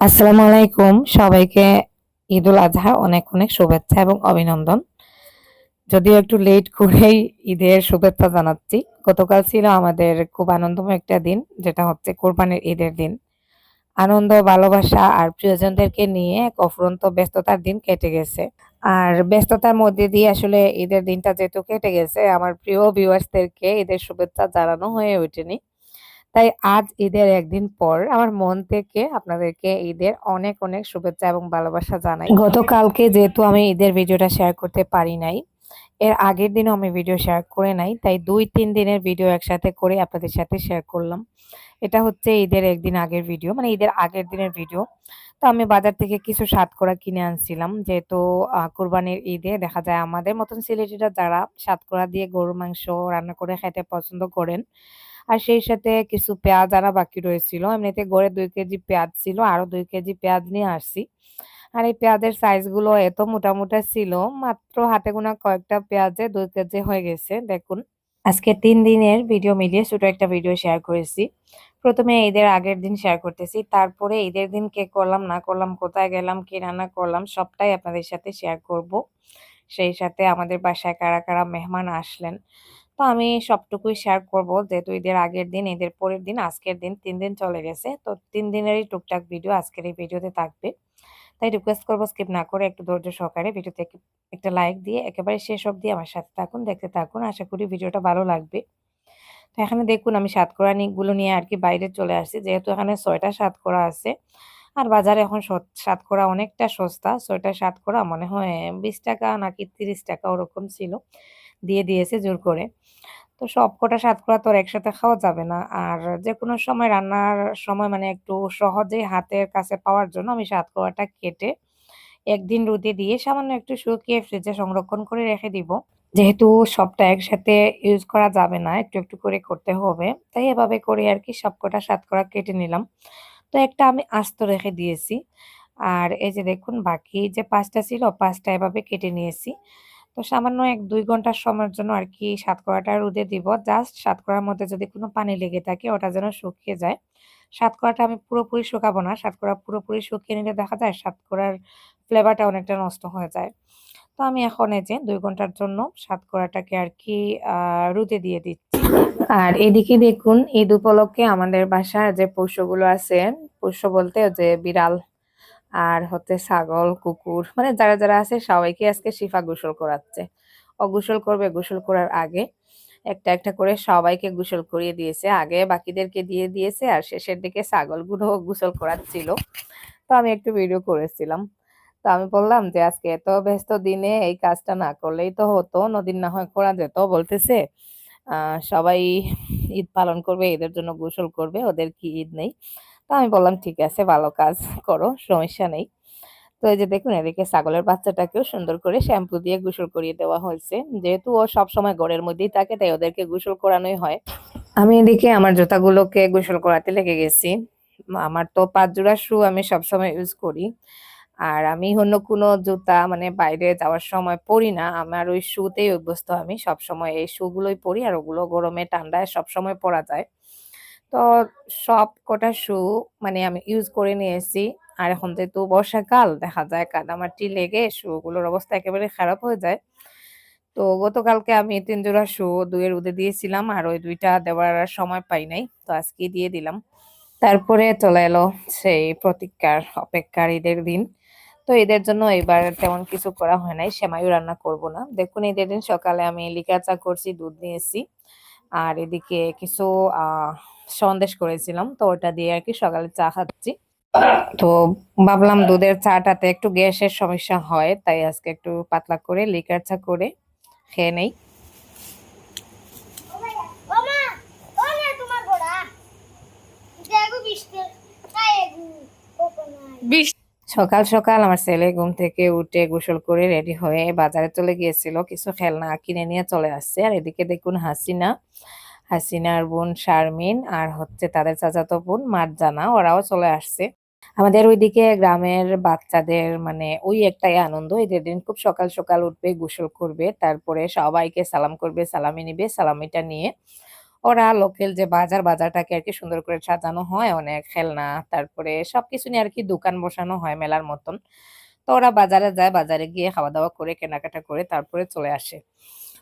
আসসালামু আলাইকুম। সবাইকে ঈদুল আজহার অনেক অনেক শুভেচ্ছা এবং অভিনন্দন। যদিও একটু লেট করেই ঈদের শুভেচ্ছা জানাচ্ছি। গতকাল ছিল আমাদের খুব আনন্দময় একটা দিন, যেটা হচ্ছে কোরবানির ঈদের দিন। আনন্দ, ভালোবাসা আর প্রিয়জনদেরকে নিয়ে এক অফুরন্ত ব্যস্ততার দিন কেটে গেছে। আর ব্যস্ততার মধ্যে দিয়ে আসলে ঈদের দিনটা যেহেতু কেটে গেছে, আমার প্রিয় ভিউয়ার্সদেরকে ঈদের শুভেচ্ছা জানানো হয়ে ওঠেনি। তাই আজ ঈদের একদিন পর আমার মন থেকে আপনাদেরকে ঈদের অনেক অনেক শুভেচ্ছা এবং ভালোবাসা জানাই। গতকালকে যেহেতু আমি ঈদের ভিডিওটা শেয়ার করতে পারি নাই, এর আগের দিনও আমি ভিডিও শেয়ার করে নাই, তাই দুই, তিন দিনের ভিডিও একসাথে করে আপনাদের সাথে শেয়ার করলাম। এটা হচ্ছে ঈদের একদিন আগের ভিডিও মানে ঈদের আগের দিনের ভিডিও। তো আমি বাজার থেকে কিছু সাতকরা কিনে আনছিলাম, যেহেতু কোরবানির ঈদে দেখা যায় আমাদের মতন সিলেটিরা যারা সাতকরা দিয়ে গরুর মাংস রান্না করে খেতে পছন্দ করেন আর সেই সাথে কিছু পেঁয়াজ আনা বাকি রয়েছিল। এমনিতে গড়ে দুই কেজি পেঁয়াজ ছিল, আরও দুই কেজি পেঁয়াজ নিয়ে আসছি। আর এই পেঁয়াজের সাইজগুলো এত মোটা মোটা ছিল, মাত্র হাতে গোনা কয়েকটা পেঁয়াজে দুই কেজি হয়ে গেছে। দেখুন, আজকে তিন দিনের ভিডিও মিলিয়ে ছোট একটা ভিডিও শেয়ার করেছি। প্রথমে ঈদের আগের দিন শেয়ার করতেছি, তারপরে ঈদের দিন কে করলাম, না করলাম, কোথায় গেলাম, কি রান্না করলাম, সবটাই আপনাদের সাথে শেয়ার করব। সেই সাথে আমাদের বাসায় কারা কারা মেহমান আসলেন তো আমি সবটুকুই শেয়ার করব যেহেতু ঈদের আগের দিন, ঈদের পরের দিন, আজকের দিন তিন দিন চলে গেছে। তো তিন দিনেরই টুকটাক ভিডিও আজকের এই ভিডিওতে থাকবে। তাই রিকোয়েস্ট করব স্কিপ না করে একটু ধৈর্য সহকারে ভিডিওতে একটা লাইক দিয়ে একেবারে শেষ অবধি আমার সাথে থাকুন, দেখতে থাকুন। আশা করি ভিডিওটা ভালো লাগবে। তো এখানে দেখুন আমি সাতকরা গুলো নিয়ে আর কি বাইরে চলে আসছি। যেহেতু এখানে ছয়টা সাতকরা আছে, আর বাজারে এখন সত- সাতকরা অনেকটা সস্তা। ছয়টা সাতকরা মনে হয় বিশ টাকা নাকি তিরিশ টাকা ওরকম ছিল। দিয়ে দিয়েছে জোর করে। তো সবকটা সাতকরা তো আর একসাথে খাওয়া যাবে না। আর যেকোনো সময় রান্নার সময় মানে একটু সহজেই হাতের কাছে পাওয়ার জন্য আমি সাতকরাটা কেটে একদিন রোদে দিয়ে সামান্য একটু শুকিয়ে ফ্রিজে সংরক্ষণ করে রেখে দিব। যেহেতু সবটা একসাথে ইউজ করা যাবে না, একটু একটু করে করতে হবে। তাই এভাবে করে আর কি সবকটা সাতকরা কেটে নিলাম। তো একটা আমি আস্ত রেখে দিয়েছি। আর এই যে দেখুন, বাকি যে পাঁচটা ছিল, পাঁচটা এভাবে কেটে নিয়েছি। তো সামান্য এক দুই ঘণ্টার সময়ের জন্য আর কি সাতকরাটা রোদে দিব। জাস্ট সাতকরার মধ্যে যদি কোনো পানি লেগে থাকে, ওটা যেন শুকিয়ে যায়। সাতকরাটা আমি পুরোপুরি শুকাবো না সাতকরা পুরোপুরি শুকিয়ে নিলে দেখা যায় সাতকরার ফ্লেভারটা অনেকটা নষ্ট হয়ে যায়। তো আমি এখন এই যে দুই ঘণ্টার জন্য সাতকরাটাকে আর কি রোদে দিয়ে দিচ্ছি। আর এদিকে দেখুন ঈদ উপলক্ষে আমাদের বাসার যে পশুগুলো আছে পশু বলতে যে বিড়াল আর হচ্ছে ছাগল, কুকুর মানে যারা যারা আছে সবাইকে আজকে শিফা গোসল করাচ্ছে। ও গোসল করবে, গোসল করার আগে একটা একটা করে সবাইকে গোসল করিয়ে দিয়েছে। আগে বাকিদেরকে দিয়ে দিয়েছে আর শেষের দিকে ছাগলগুলো গোসল করাচ্ছিল। তো আমি একটু ভিডিও করেছিলাম। তো আমি বললাম যে, আজকে এত ব্যস্ত দিনে এই কাজটা না করলেই তো হতো, নদীর না হয় করা যেত, বলতেছে। সবাই ঈদ পালন করবে ঈদের জন্য গোসল করবে, ওদের কি ঈদ নেই। তো আমি বললাম, ঠিক আছে, ভালো কাজ করো, সমস্যা নেই। তো এই যে দেখুন, এদিকে ছাগলের বাচ্চাটাকেও সুন্দর করে শ্যাম্পু দিয়ে গোসল করিয়ে দেওয়া হয়েছে। যেহেতু ও সব সময় ঘরের মধ্যেই থাকে, তাই ওদেরকে গোসল করানোই হয়। আমি এদিকে আমার জুতাগুলোকে গোসল করাতে লেগে গেছি। আমার তো পাঁচ জোড়া শু আমি সবসময় ইউজ করি। আর আমি অন্য কোনো জুতা মানে বাইরে যাওয়ার সময় পরি না। আমার ওই শুতেই অভ্যস্ত আমি। সব সময় এই শুগুলোই পরি আর ওগুলো গরমে, ঠান্ডায় সব সময় পরা যায়। তো সব কটা শু মানে আমি ইউজ করে নিয়েছি। আর এখন যেহেতু বর্ষাকাল, দেখা যায় কাদামাটি লেগে, শুগুলোর অবস্থা একেবারে খারাপ হয়ে যায়। তো গতকালকে আমি তিন জোড়া শু দুয়ের রোদে দিয়েছিলাম আর ওই দুইটা দেওয়ার আর সময় পাই নাই। তো আজকে দিয়ে দিলাম। তারপরে চলে এলো সেই প্রতীক্ষার অপেক্ষার ঈদের দিন। তো এদের জন্য এবার তেমন কিছু করা হয় নাই সেমাইও রান্না করব না। দেখুন ঈদের দিন সকালে আমি লিকা চা করছি দুধ নিয়েছি আর এদিকে কিছু আহ সন্দেশ করেছিলাম তো ওটা দিয়ে আর কি সকালে চা খাচ্ছি। তো ভাবলাম দুধের চাটাতে একটু গ্যাসের সমস্যা হয় তাই আজকে একটু পাতলা করে লিকার চা করে খেয়ে নেই। বৃষ্টি সকাল সকাল আমার ছেলে ঘুম থেকে উঠে গোসল করে রেডি হয়ে বাজারে চলে গিয়েছিল। কিছু খেলনা কিনে নিয়ে চলে আসছে। আর এদিকে দেখুন হাসিনা, হাসিনার বোন শারমিন আর হচ্ছে তাদের চাচাতো বোন মারজানা, ওরাও চলে আসছে। আমাদের ওইদিকে গ্রামের বাচ্চাদের মানে ওই একটাই আনন্দ ঈদের দিন খুব সকাল সকাল উঠবে, গোসল করবে, তারপরে সবাইকে সালাম করবে, সালামি নিবে, সালামিটা নিয়ে ওরা লোকাল যে বাজার, বাজারটাকে আর কি সুন্দর করে সাজানো হয় অনেক, খেলনা, তারপরে সবকিছু নিয়ে আর কি দোকান বসানো হয় মেলার মতন। তো ওরা বাজারে যায়, বাজারে গিয়ে খাওয়া দাওয়া করে, কেনাকাটা করে তারপরে চলে আসে।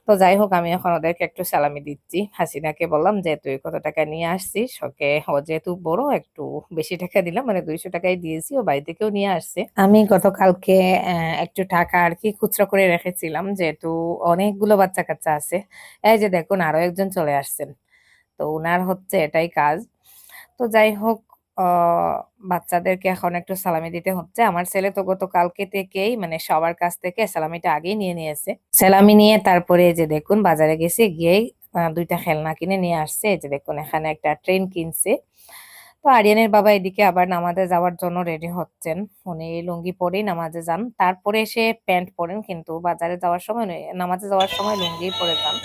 তো যাই হোক, আমি এখন ওদেরকে একটু সালামি দিচ্ছি। হাসিনাকে বললাম যে, তুই কত টাকা নিয়ে আসছিস? ওকে, ও যেহেতু বড়, একটু বেশি টাকা দিলাম মানে দুইশো টাকাই দিয়েছি, ও বাড়ি থেকেও নিয়ে আসছে। আমি গতকালকে একটু টাকা আর কি খুচরা করে রেখেছিলাম, যেহেতু অনেকগুলো বাচ্চা কাচ্চা আছে। এই যে দেখুন, আরও একজন চলে আসছেন। তো উনার হচ্ছে এটাই কাজ। তো যাই হোক বাচ্চাদেরকে এখন একটু সালামি দিতে হচ্ছে। আমার ছেলে তো গতকালকে থেকেই মানে সবার কাছ থেকে সালামিটা আগেই নিয়ে নিয়েছে। সালামি নিয়ে তারপরে যে দেখুন, বাজারে গেছে, গিয়েই দুইটা খেলনা কিনে নিয়ে আসছে। যে দেখুন, এখানে একটা ট্রেন কিনছে। তো আরিয়ানের বাবা এদিকে আবার নামাজে যাওয়ার জন্য রেডি হচ্ছেন। উনি লুঙ্গি পরেই নামাজে যান। তারপরে এসে প্যান্ট পরেন, কিন্তু বাজারে যাওয়ার সময়, নামাজে যাওয়ার সময় লুঙ্গি পরে যান।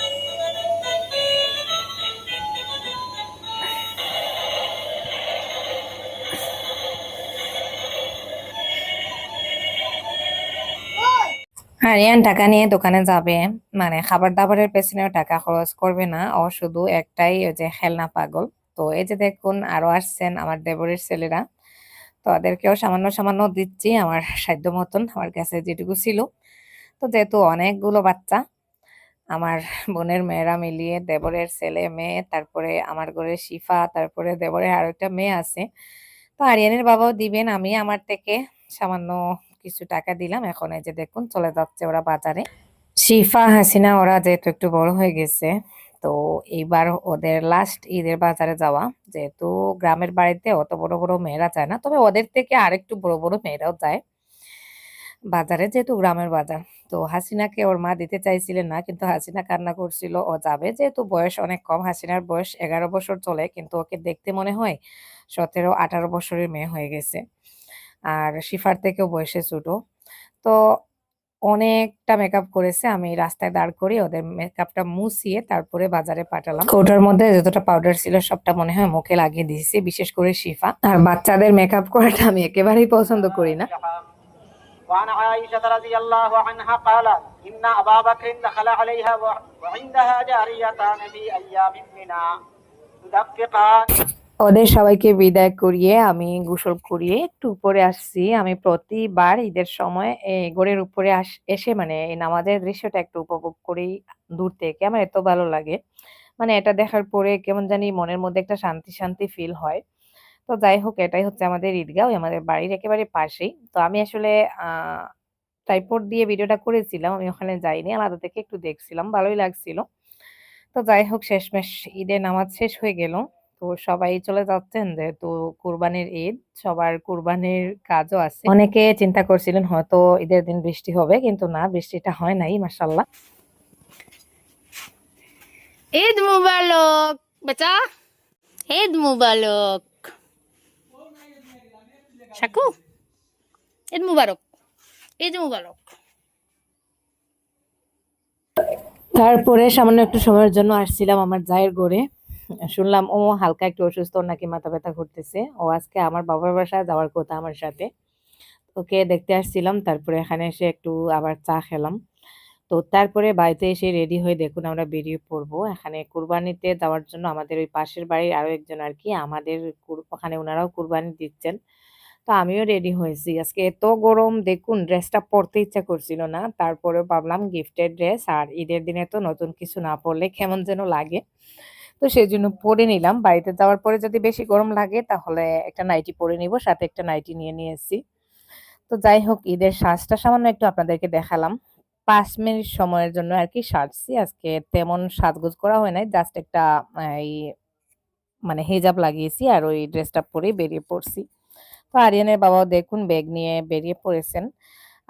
আরিয়ান টাকা নিয়ে দোকানে যাবে মানে খাবার দাবারের পেছনেও টাকা খরচ করবে না। ও শুধু একটাই ওই যে খেলনা পাগল। তো এই যে দেখুন, আরও আসছেন আমার দেবরের ছেলেরা। তো ওদেরকেও সামান্য সামান্য দিচ্ছি আমার সাধ্য মতন, আমার কাছে যেটুকু ছিল। তো যেহেতু অনেকগুলো বাচ্চা, আমার বোনের মেয়েরা মিলিয়ে দেবরের ছেলে, মেয়ে, তারপরে আমার ঘরে শিফা, তারপরে দেবরের আরও একটা মেয়ে আছে। তো আরিয়ানের বাবাও দিবেন, আমি আমার থেকে সামান্য কিছু টাকা দিলাম, এখন এই যে দেখুন চলে যাচ্ছে ওরা বাজারে। শিফা হাসিনা, ওরা যেহেতু একটু বড় হয়ে গেছে, তো এইবার ওদের লাস্ট ঈদের বাজারে যাওয়া। যেহেতু গ্রামের বাড়িতে অত বড় বড় মেয়েরা যায় না, তবে ওদের থেকে আরেকটু বড় বড় মেয়েরাও যায় বাজারে, যেহেতু গ্রামের বাজার। তো হাসিনাকে ওর মা দিতে চাইছিলেন না, কিন্তু হাসিনা কান্না করছিল, ও যাবে। যেহেতু বয়স অনেক কম, হাসিনার বয়স এগারো বছর চলে, কিন্তু ওকে দেখতে মনে হয় সতেরো আঠারো বছরের মেয়ে হয়ে গেছে। আর শিফার থেকেও বয়সে ছোট তো অনেকটা মেকআপ করেছে আমি রাস্তায় দাঁড় করি ওদের মেকআপটা মুছিয়ে তারপরে বাজারে পাঠালাম কৌটার মধ্যে যতটা পাউডার ছিল সবটা মনে হয় মুখে লাগিয়ে দিয়েছি বিশেষ করে শিফা আর বাচ্চাদের মেকআপ করাটা আমি একেবারেই পছন্দ করি না وعن عائشة رضي الله عنها قالت إن أبا بكر دخل عليها و- وعندها جاريتان في أيام منى تدفقان ওদের সবাইকে বিদায় করিয়ে আমি গোসল করিয়ে একটু উপরে আসছি। আমি প্রতিবার ঈদের সময় এই গড়ের উপরে আস, এসে মানে এই নামাজের দৃশ্যটা একটু উপভোগ করি দূর থেকে। আমার এত ভালো লাগে। মানে এটা দেখার পরে কেমন জানি মনের মধ্যে একটা শান্তি শান্তি ফিল হয়। তো যাই হোক, এটাই হচ্ছে আমাদের ঈদগাঁও আমাদের বাড়ির একেবারে পাশেই। তো আমি আসলে ট্রাইপড দিয়ে ভিডিওটা করেছিলাম, আমি ওখানে যাইনি। আলাদা থেকে একটু দেখছিলাম, ভালোই লাগছিল। তো যাই হোক, শেষমেশ ঈদের নামাজ শেষ হয়ে গেল। তো সবাই চলে যাচ্ছেন যেহেতু কুরবানির ঈদ সবার কুরবানির কাজও আছে। অনেকে চিন্তা করছিলেন হয়তো ঈদের দিন বৃষ্টি হবে কিন্তু না বৃষ্টিটা হয় নাই মাসাল্লাহ ঈদ মুবারক বেটা ঈদ মুবারক। শাকু ঈদ মুবারক ঈদ মুবারক। তারপরে সামান্য একটু সময়ের জন্য আসছিলাম আমার জায়ের গড়ে শুনলাম ও হালকা একটু অসুস্থ নাকি মাথা ব্যথা করতেছে। ও আজকে আমার বাবার বাসায় যাওয়ার কথা আমার সাথে। ওকে দেখতে আসছিলাম, তারপরে এখানে এসে একটু আবার চা খেলাম। তো তারপরে বাড়িতে এসে রেডি হয়ে দেখুন আমরা বেরিয়ে পড়ব। এখানে কুরবানিতে যাওয়ার জন্য আমাদের ওই পাশের বাড়ির আরও একজন আর কি, আমাদের ওখানে ওনারাও কুরবানি দিচ্ছেন। তো আমিও রেডি হয়েছি। আজকে এত গরম, দেখুন ড্রেসটা পরতে ইচ্ছা করছিল না। তারপরে ভাবলাম গিফটের ড্রেস আর ঈদের দিনে তো নতুন কিছু না পরলে কেমন যেন লাগে। তো সেই জন্য পরে নিলাম। বাড়িতে যাওয়ার পরে যদি বেশি গরম লাগে, তাহলে একটা নাইটি পরে নিব, সাথে একটা নাইটি নিয়ে নিয়েছি। তো যাই হোক, ঈদের সাজটা সামান্য একটু আপনাদেরকে দেখালাম। পাঁচ মিনিট সময়ের জন্য আর কি সাজছি। আজকে তেমন সাজগোজ করা হয় নাই জাস্ট একটা এই মানে হেজাব লাগিয়েছি আর ওই ড্রেসটা পরে বেরিয়ে পড়ছি। তো আরিয়ানের বাবাও দেখুন ব্যাগ নিয়ে বেরিয়ে পড়েছেন।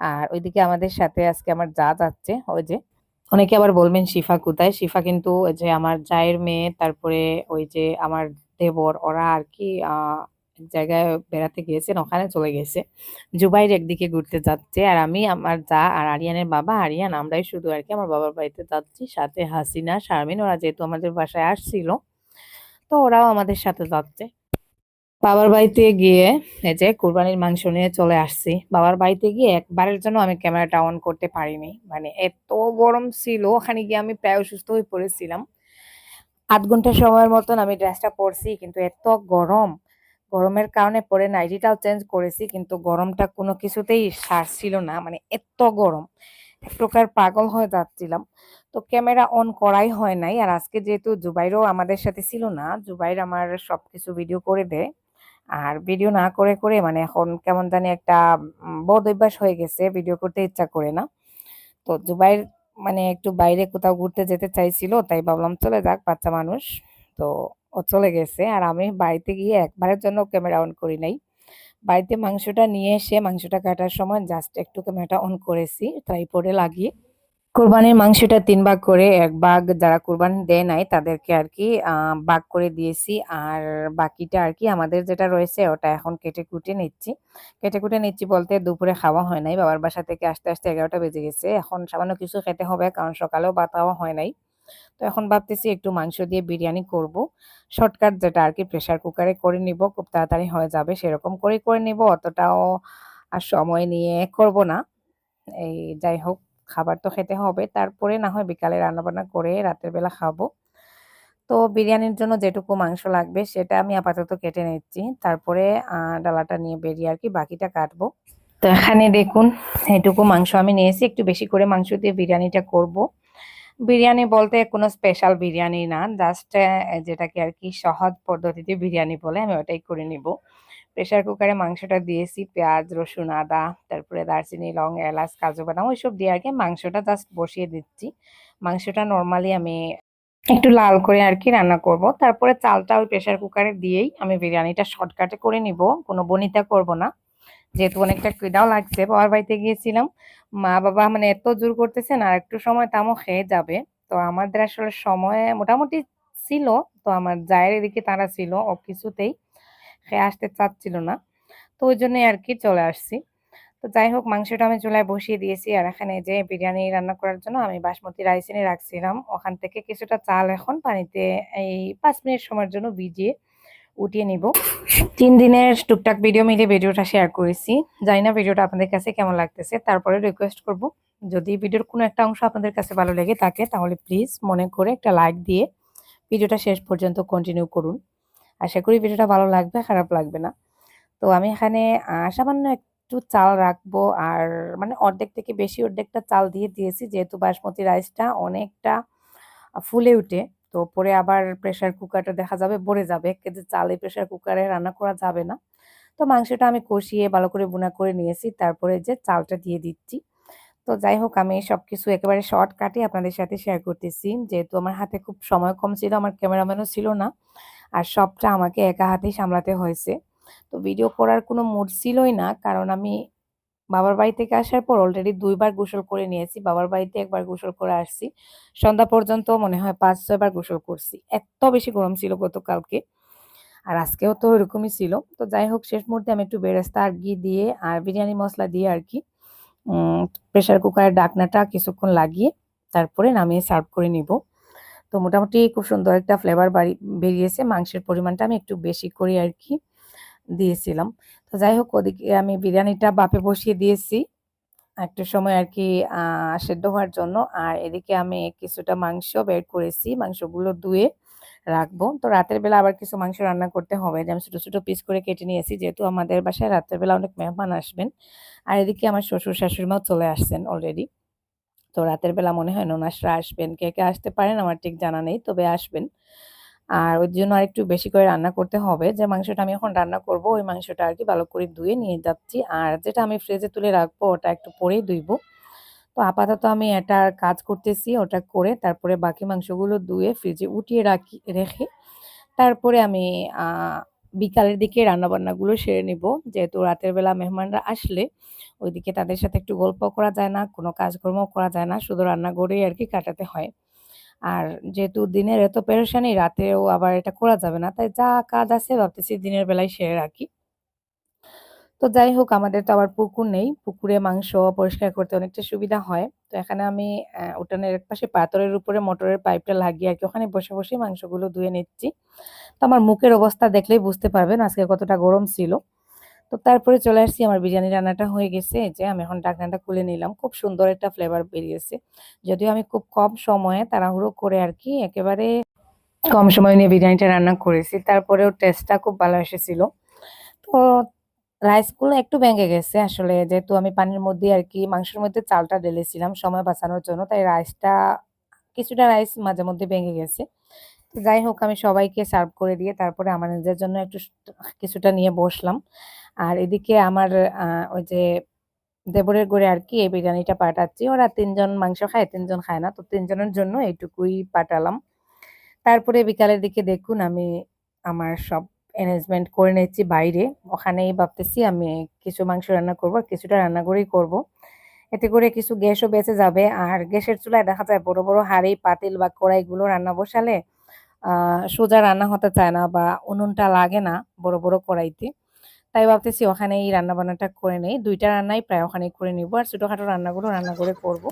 আর ওইদিকে আমাদের সাথে আজকে আমার যা যাচ্ছে, ওই যে অনেকে আবার বলবেন শিফা কোথায়? শিফা কিন্তু যে আমার জায়ের মেয়ে, তারপরে ওই যে আমার দেবর, ওরা আর কি জায়গায় বেড়াতে গিয়েছেন, ওখানে চলে গেছে। জুবাইর একদিকে ঘুরতে যাচ্ছে, আর আমি, আমার যা আর আরিয়ানের বাবা, আরিয়ান, আমরাই শুধু আর কি আমার বাবার বাড়িতে যাচ্ছি। সাথে হাসিনা, শারমিন, ওরা যেহেতু আমাদের বাসায় আসছিল, তো ওরাও আমাদের সাথে যাচ্ছে। বাবার বাড়িতে গিয়ে এই যে কুরবানির মাংস নিয়ে চলে আসছি। বাবার বাড়িতে গিয়ে একবারের জন্য আমি ক্যামেরাটা অন করতে পারিনি। মানে এত গরম ছিল, ওখানে গিয়ে আমি প্রায় অসুস্থ হয়ে পড়েছিলাম। আধ ঘণ্টা সময়ের মতন আমি ড্রেসটা পরছি, কিন্তু এত গরম। গরমের কারণে পরে নাইটিটাও চেঞ্জ করেছি, কিন্তু গরমটা কোনো কিছুতেই সারছিল না। মানে এত গরম। এক প্রকার পাগল হয়ে যাচ্ছিলাম। তো ক্যামেরা অন করাই হয় নাই। আর আজকে যেহেতু জুবাইরও আমাদের সাথে ছিল না, জুবাইর আমার সবকিছু ভিডিও করে দেয়। আর ভিডিও না করে করে মানে এখন কেমন জানি একটা বদ অভ্যাস হয়ে গেছে ভিডিও করতে ইচ্ছা করে না। তো জুবাইর মানে একটু বাইরে কোথাও ঘুরতে যেতে চাইছিল, তাই ভাবলাম চলে যাক, বাচ্চা মানুষ। তো ও চলে গেছে আর আমি বাড়িতে গিয়ে একবারের জন্য ক্যামেরা অন করি নাই। বাড়িতে মাংসটা নিয়ে এসে মাংসটা কাটার সময় জাস্ট একটু ক্যামেরাটা অন করেছি ট্রাইপডে লাগিয়ে। কোরবানির মাংসটা তিন ভাগ করে এক ভাগ যারা কোরবানি দেয় নাই, তাদেরকে আর কি ভাগ করে দিয়েছি। আর বাকিটা আর কি আমাদের যেটা রয়েছে, ওটা এখন কেটে কুটে নিচ্ছি। কেটে কুটে নিচ্ছি বলতে দুপুরে খাওয়া হয় নাই, বাবার বাসা থেকে আসতে আসতে এগারোটা বেজে গেছে। এখন সামান্য কিছু খেতে হবে, কারণ সকালেও ভাত খাওয়া হয় নাই। তো এখন ভাবতেছি একটু মাংস দিয়ে বিরিয়ানি করব। শর্টকাট যেটা আর কি প্রেসার কুকারে করে নিব, খুব তাড়াতাড়ি হয়ে যাবে, সেরকম করে করে নিব। অতটাও আর সময় নিয়ে করব না। এই যাই হোক। খাবার তো খেতে হবে। তারপরে না হয় বিকালে রান্নাবান্না করে রাতের বেলা খাব। তো বিরিয়ানির জন্য যেটুকু মাংস লাগবে সেটা আমি আপাতত কেটে নিচ্ছি। তারপরে ডালাটা নিয়ে বেরিয়ে আর কি বাকিটা কাটবো। তো এখানে দেখুন, এটুকু মাংস আমি নিয়েছি। একটু বেশি করে মাংস দিয়ে বিরিয়ানিটা করব। বিরিয়ানি বলতে কোনো স্পেশাল বিরিয়ানি না। জাস্ট যেটাকে আর কি সহজ পদ্ধতিতে বিরিয়ানি বলে আমি ওটাই করে নিব। প্রেসার কুকারে মাংসটা দিয়েছি, পেঁয়াজ, রসুন, আদা, তারপরে দারচিনি, লং, এলাচ, কাজু বাদাম, ওইসব দিয়ে আর কি মাংসটা জাস্ট বসিয়ে দিচ্ছি। মাংসটা নর্মালি আমি একটু লাল করে আর কি রান্না করব। তারপরে চালটা ওই প্রেশার কুকারে দিয়েই আমি বিরিয়ানিটা শর্টকাটে করে নিব, কোনো বনিতা করব না। যেহেতু অনেকটা খিদাও লাগছে, বাবার বাড়িতে গিয়েছিলাম। মা, বাবা মানে এত জোর করতেছেন আর একটু সময় তামও খেয়ে যাবে। তো আমাদের আসলে সময় মোটামুটি ছিল, তো আমার জায়ের এদিকে তারা ছিল ও কিছুতেই খেয়ে আসতে চাচ্ছিল না। তো ওই জন্যই আর কি চলে আসছি। তো যাই হোক, মাংসটা আমি চুলায় বসিয়ে দিয়েছি আর এখানে যে বিরিয়ানি রান্না করার জন্য আমি বাসমতি রাইস এনে রাখছিলাম। ওখান থেকে কিছুটা চাল এখন পানিতে এই পাঁচ মিনিট সময়ের জন্য ভিজিয়ে উঠিয়ে নিব। তিন দিনের টুকটাক ভিডিও মিলে ভিডিওটা শেয়ার করেছি। জানি না ভিডিওটা আপনাদের কাছে কেমন লাগতেছে, তারপরে রিকোয়েস্ট করব। যদি ভিডিওর কোনো একটা অংশ আপনাদের কাছে ভালো লেগে থাকে, তাহলে প্লিজ মনে করে একটা লাইক দিয়ে ভিডিওটা শেষ পর্যন্ত কন্টিনিউ করুন। আশা করি ভিডিওটা ভালো লাগবে, খারাপ লাগবে না। তো আমি এখানে সামান্য একটু চাল রাখব আর মানে অর্ধেক থেকে বেশি অর্ধেকটা চাল দিয়ে দিয়েছি, যেহেতু বাসমতি রাইসটা অনেকটা ফুলে উঠে। তো পরে আবার প্রেশার কুকারটা দেখা যাবে ভরে যাবে কিন্তু চালে প্রেশার কুকারে রান্না করা যাবে না। তো মাংসটা আমি কষিয়ে ভালো করে বুনা করে নিয়েছি, তারপরে যে চালটা দিয়ে দিচ্ছি। তো যাই হোক, আমি সব কিছু একেবারে শর্ট কাটে আপনাদের সাথে শেয়ার করতেছি। যেহেতু আমার হাতে খুব সময় কম ছিল, আমার ক্যামেরাম্যানও ছিল না। আর সবটা আমাকে একা হাতেই সামলাতে হয়েছে। তো ভিডিও করার কোনো মুড ছিলই না, কারণ আমি বাবার বাড়ি থেকে আসার পর অলরেডি দুইবার গোসল করে নিয়েছি, বাবার বাড়িতে একবার গোসল করে আসছি। সন্ধ্যা পর্যন্ত মনে হয় পাঁচ ছয়বার গোসল করছি। এত বেশি গরম ছিল গতকালকে, আর আজকেও তো এরকমই ছিল। তো যাই হোক, শেষ মুহূর্তে আমি একটু বেরেস্তা আর ঘি দিয়ে আর বিরিয়ানি মশলা দিয়ে আর কি প্রেসার কুকারের ডাকনাটা কিছুক্ষণ লাগিয়ে তারপরে নামিয়ে সার্ভ করে নিব। তো মোটামুটি খুব সুন্দর একটা ফ্লেভার বাড়ি, বেরিয়েছে। মাংসের পরিমাণটা আমি একটু বেশি করে আর কি দিয়েছিলাম। তো যাই হোক, ওদিকে আমি বিরিয়ানিটা বাপে বসিয়ে দিয়েছি। একটু সময় আর কি সেদ্ধ হওয়ার জন্য। আর এদিকে আমি কিছুটা মাংস বের করেছি। মাংসগুলো ধুয়ে রাখব। তো রাতের বেলা আবার কিছু মাংস রান্না করতে হবে। যে আমি ছোটো ছোটো পিস করে কেটে নিয়েছি। যেহেতু আমাদের বাসায় রাতের বেলা অনেক মেহমান আসবেন। আর এদিকে আমার শ্বশুর শাশুড়িমাও চলে আসছেন অলরেডি তো রাতের বেলা মনে হয় ননাসরা আসবেন, কে কে আসতে পারেন আমার ঠিক জানা নেই, তবে আসবেন। আর ওই জন্য আর একটু বেশি করে রান্না করতে হবে, যে মাংসটা আমি এখন রান্না করব, ওই মাংসটা আর কি ভালো করে ধুয়ে নিয়ে যাচ্ছি। আর যেটা আমি ফ্রিজে তুলে রাখব, ওটা একটু পরেই ধুইবো। তো আপাতত আমি এটার কাজ করতেছি, ওটা করে তারপরে বাকি মাংসগুলো ধুয়ে ফ্রিজে উঠিয়ে রাখি, রেখে তারপরে আমি বিকালের দিকে রান্নাবান্নাগুলো সেরে নিব। যেহেতু রাতের বেলা মেহমানরা আসলে ওইদিকে তাদের সাথে একটু গল্প করা যায় না, কোনো কাজকর্ম করা যায় না, শুধু রান্নাঘরেই আর কি কাটাতে হয়। আর যেহেতু দিনের এত পেরেশানি, রাতেও আবার এটা করা যাবে না, তাই যা কাজ আছে ভাবতেছি দিনের বেলায় সেরে রাখি। তো যাই হোক, আমাদের তো আবার পুকুর নেই। পুকুরে মাংস পরিষ্কার করতে অনেকটা সুবিধা হয়। তো এখানে আমি উঠানের এক পাশে পাথরের উপরে মোটরের পাইপটা লাগিয়ে আর কি ওখানে বসে বসে মাংসগুলো ধুয়ে নিচ্ছি। তো আমার মুখের অবস্থা দেখলেই বুঝতে পারবেন আজকে কতটা গরম ছিল। তো তারপরে চলে আসছি, আমার বিরিয়ানি রান্নাটা হয়ে গেছে। যে আমি এখন ডাকনাটা খুলে নিলাম, খুব সুন্দর একটা ফ্লেভার বেরিয়েছে। যদিও আমি খুব কম সময়ে তাড়াহুড়ো করে আর কি একেবারে কম সময় নিয়ে বিরিয়ানিটা রান্না করেছি, তারপরেও টেস্টটা খুব ভালো এসেছিল। তো রাইসগুলো একটু ভেঙে গেছে আসলে, যেহেতু আমি পানির মধ্যে আর কি মাংসের মধ্যে চালটা ঢেলেছিলাম সময় বাঁচানোর জন্য, তাই রাইসটা কিছুটা রাইস মাঝে মধ্যে ভেঙে গেছে। যাই হোক, আমি সবাইকে সার্ভ করে দিয়ে তারপরে আমার নিজের জন্য একটু কিছুটা নিয়ে বসলাম। আর এদিকে আমার ওই যে দেবরের ঘরে আর কি এই বিরিয়ানিটা পাঠাচ্ছি। ওরা তিনজন মাংস খায়, তিনজন খায় না। তো তিনজনের জন্য এইটুকুই পাঠালাম। তারপরে বিকালের দিকে দেখুন, আমি আমার সব অ্যারেঞ্জমেন্ট করে নিচ্ছি বাইরে। ওখানেই ভাবতেছি আমি কিছু মাংস রান্না করব কিছুটা রান্না করেই করব। এতে করে কিছু গ্যাসও বেঁচে যাবে। আর গ্যাসের চুলায় দেখা যায় বড় বড় হাঁড়ি, পাতিল বা কড়াইগুলো রান্না বসালে সোজা রান্না হতে চায় না বা উনুনটা লাগে না বড় বড় কড়াইতে। তাই ভাবতেছি ওখানেই রান্না বান্নাটা করে নেই। দুইটা রান্নাই প্রায় ওখানেই করে নিব আর ছোটোখাটো রান্নাগুলো রান্না করে করব।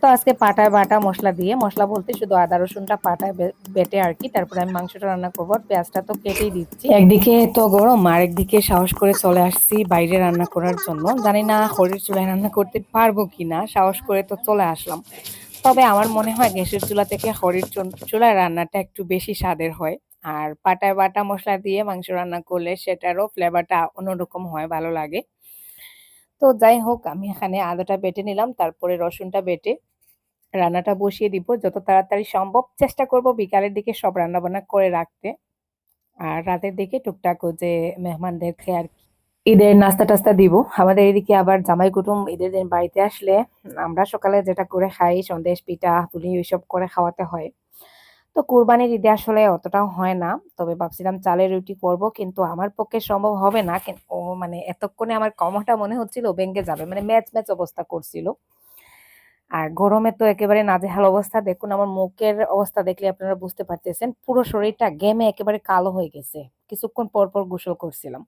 তো আজকে পাটায় বাটা মশলা দিয়ে, মশলা বলতে শুধু আদা, রসুনটা পাটায় বেটে আর কি, তারপরে আমি মাংসটা রান্না করব। আর পেঁয়াজটা তো কেটেই দিচ্ছি। একদিকে তো গরম, আর একদিকে সাহস করে চলে আসছি বাইরে রান্না করার জন্য। জানি না খড়ির চুলায় রান্না করতে পারব কিনা, সাহস করে তো চলে আসলাম। তবে আমার মনে হয় গ্যাসের চুলা থেকে চুন- চুলায় রান্নাটা একটু বেশি স্বাদের হয়। আর পাটায় বাটা মশলা দিয়ে মাংস রান্না করলে সেটারও ফ্লেভারটা অন্যরকম হয়, ভালো লাগে। তো যাই হোক, আমি এখানে আদাটা বেটে নিলাম, তারপরে রসুনটা বেটে রান্নাটা বসিয়ে দিব। যত তাড়াতাড়ি সম্ভব চেষ্টা করব বিকালের দিকে সব রান্না বান্না করে রাখতে। আর রাতের দিকে টুকটাক যে মেহমানদেরকে আর কি ঈদের নাস্তা টাস্তা দিব। আমাদের এদিকে আবার জামাই কুটুম ঈদের দিন বাড়িতে আসলে আমরা সকালে যেটা করে খাই, সন্দেশ, পিঠা, পুলি ওইসব করে খাওয়াতে হয়। তো কুরবানির ঈদে আসলে অতটাও হয় না, তবে ভাবছিলাম চালের রুটি করব, কিন্তু আমার পক্ষে সম্ভব হবে না। ও মানে এতক্ষণে আমার কমটা মনে হচ্ছিল, ভেঙে যাবে মানে ম্যাচ ম্যাচ অবস্থা করছিল। আর গরমে তো একেবারে নাজেহাল অবস্থা। দেখুন, আমার মুখের অবস্থা দেখলে আপনারা বুঝতে পারতেছেন, পুরো শরীরটা গেমে একেবারে কালো হয়ে গেছে। কিছুক্ষণ পর পর গোসল করছিলাম।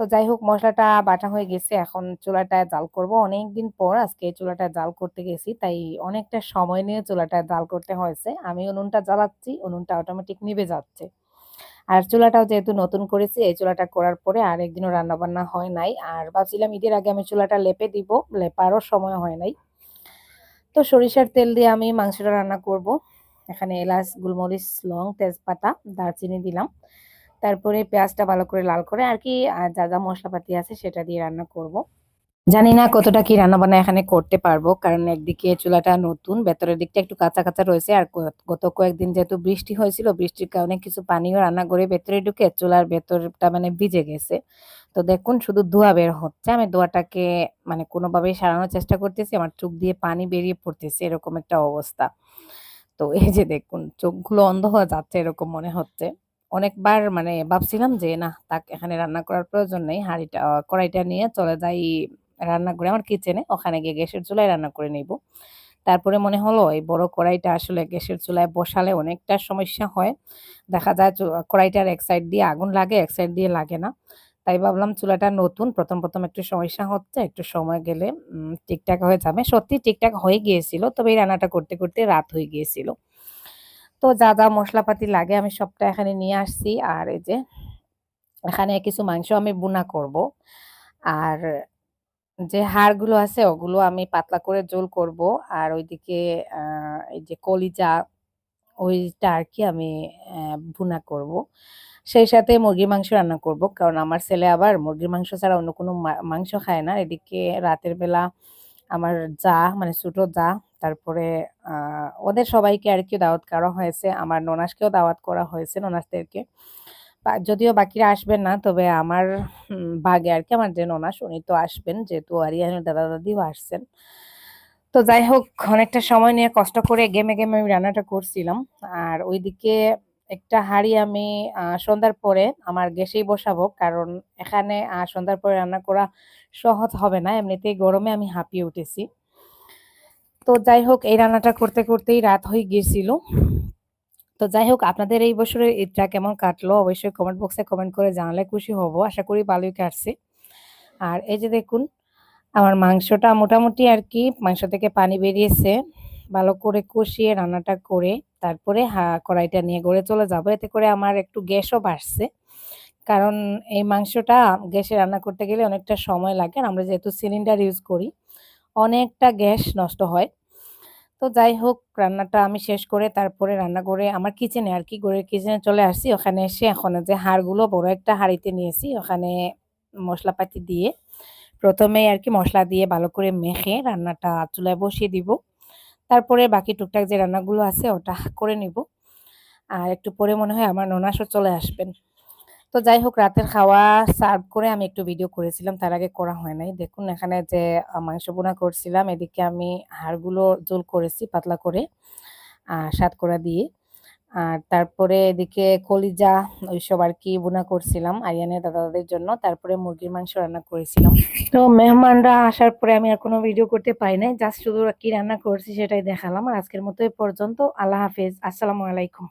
তো যাই হোক, মশলাটা বাটা হয়ে গেছে। এখন চুলাটা জাল করব। অনেক দিন পর আজকে এই চুলাটা জাল করতে গেছি, তাই অনেকটা সময় নিয়ে চুলাটা জাল করতে হয়েছে। আমি উনুনটা জ্বালাচ্ছি, উনুনটা অটোমেটিক নিভে যাচ্ছে। আর চুলাটাও যেহেতু নতুন করেছি, এই চুলাটা করার পরে আর একদিনও রান্না বান্না হয় নাই। আর ভাবছিলাম ঈদের আগে আমি চুলাটা লেপে দিব, লেপারও সময় হয় নাই। তো সরিষার তেল দিয়ে আমি মাংসটা রান্না করব। এখানে এলাচ, গুলমরিচ, লং, তেজপাতা, দারচিনি দিলাম। তারপরে পেঁয়াজটা ভালো করে লাল করে আর কি যা যা মশলাপাতি আছে সেটা দিয়ে রান্না করব। জানি না কতটা কি রান্না বান্না এখানে করতে পারব, কারণ একদিকে চুলাটা নতুন, ভেতরের দিকটা একটু কাঁচা কাঁচা রয়েছে, আর গত কয়েকদিন যেহেতু বৃষ্টি হয়েছিল, বৃষ্টির কারণে কিছু পানিও রান্না করে ভেতরে ঢুকে চুলার ভেতরটা মানে ভিজে গেছে। তো দেখুন, শুধু ধোঁয়া বের হচ্ছে, আমি ধোঁয়াটাকে মানে কোনোভাবেই সারানোর চেষ্টা করতেছি, আমার চোখ দিয়ে পানি বেরিয়ে পড়তেছে, এরকম একটা অবস্থা। তো এই যে দেখুন, চোখগুলো অন্ধ হয়ে যাচ্ছে, এরকম মনে হচ্ছে। অনেকবার মানে ভাবছিলাম যে, না, তাক, এখানে রান্না করার প্রয়োজন নেই। হাঁড়িটা কড়াইটা নিয়ে চলে যাই রান্না করে আমার কিচেনে। ওখানে গিয়ে গ্যাসের চুলায় রান্না করে নিব। তারপরে মনে হলো, এই বড় কড়াইটা আসলে গ্যাসের চুলায় বসালে অনেকটা সমস্যা হয়। দেখা যায় কড়াইটার এক সাইড দিয়ে আগুন লাগে, এক সাইড দিয়ে লাগে না। তাই ভাবলাম চুলাটা নতুন, প্রথম প্রথম একটু সমস্যা হচ্ছে, একটু সময় গেলে ঠিকঠাক হয়ে যাবে। সত্যি ঠিকঠাক হয়ে গিয়েছিল, তবে এই রান্নাটা করতে করতে রাত হয়ে গিয়েছিল। তো যা যা মশলাপাতি লাগে আমি সবটা এখানে নিয়ে আসছি। আর এই যে এখানে কিছু মাংস আমি বুনা করব। আর যে হাড়গুলো আছে ওগুলো আমি পাতলা করে ঝোল করব। আর ওইদিকে এই যে কলিজা, ওইটা আর কি আমি ভুনা করব। সেই সাথে মুরগির মাংস রান্না করব। কারণ আমার ছেলে আবার মুরগির মাংস ছাড়া অন্য কোনো মাংস খায় না। এদিকে রাতের বেলা আমার যা মানে ছোটো যা তারপরে ওদের সবাইকে আর কি দাওয়াত করা হয়েছে। আমার ননাসকেও দাওয়াত করা হয়েছে ননাসদেরকে। যদিও বাকিরা আসবেন না, তবে আমার ভাগে আর কি আমার যে ননাস, উনি তো আসবেন, যেহেতু আরিয়ানের দাদা দাদিও আসছেন। তো যাই হোক, অনেকটা সময় নিয়ে কষ্ট করে গেমে গেমে আমি রান্নাটা করছিলাম। আর ওইদিকে একটা হাঁড়ি আমি সন্ধ্যার পরে আমার গ্যাসেই বসাবো, কারণ এখানে সন্ধ্যার পরে রান্না করা সহজ হবে না। এমনিতেই গরমে আমি হাঁপিয়ে উঠেছি। তো যাই হোক, এই রান্নাটা করতে করতেই রাত হয়ে গিয়েছিল। তো যাই হোক, আপনাদের এই বছরের ঈদটা কেমন কাটলো অবশ্যই কমেন্ট বক্সে কমেন্ট করে জানালে খুশি হব। আশা করি ভালোই কাটছে। আর এই যে দেখুন, আমার মাংসটা মোটামুটি আর কি মাংস থেকে পানি বেরিয়েছে। ভালো করে কষিয়ে রান্নাটা করে তারপরে হা, কড়াইটা নিয়ে গড়ে চলে যাব। এতে করে আমার একটু গ্যাসও বাড়ছে। কারণ এই মাংসটা গ্যাসে রান্না করতে গেলে অনেকটা সময় লাগে। আর আমরা যেহেতু সিলিন্ডার ইউজ করি অনেকটা গ্যাস নষ্ট হয়। তো যাই হোক, রান্নাটা আমি শেষ করে তারপরে রান্না করে আমার কিচেনে আর কি ঘরের কিচেনে চলে আসছি। ওখানে এসে এখন যে হাড়গুলো বড় একটা হাড়িতে নিয়েছি, ওখানে মশলাপাতি দিয়ে প্রথমেই আর কি মশলা দিয়ে ভালো করে মেখে রান্নাটা চুলায় বসিয়ে দিব। তারপরে বাকি টুকটাক যে রান্নাগুলো আছে ওটা করে নিব। আর একটু পরে মনে হয় আমার ননাসও চলে আসবেন। তো যাই হোক রাতের খাওয়া সার্ভ করে আমি একটু ভিডিও করেছিলাম। তার আগে করা হয় নাই। দেখুন, এখানে যে মাংস বোনা করছিলাম, এদিকে আমি হাড়গুলো জোল করেছি পাতলা করে আর সাত করা দিয়ে। আর তারপরে এদিকে কলিজা, ওইসব আর কি বোনা করছিলাম আরিয়ানের দাদা দাদির জন্য। তারপরে মুরগির মাংস রান্না করেছিলাম। তো মেহমানরা আসার পরে আমি আর কোনো ভিডিও করতে পারি নাই। জাস্ট শুধু কি রান্না করছি সেটাই দেখালাম। আর আজকের মতো এ পর্যন্ত। আল্লাহ হাফেজ। আসসালামু আলাইকুম।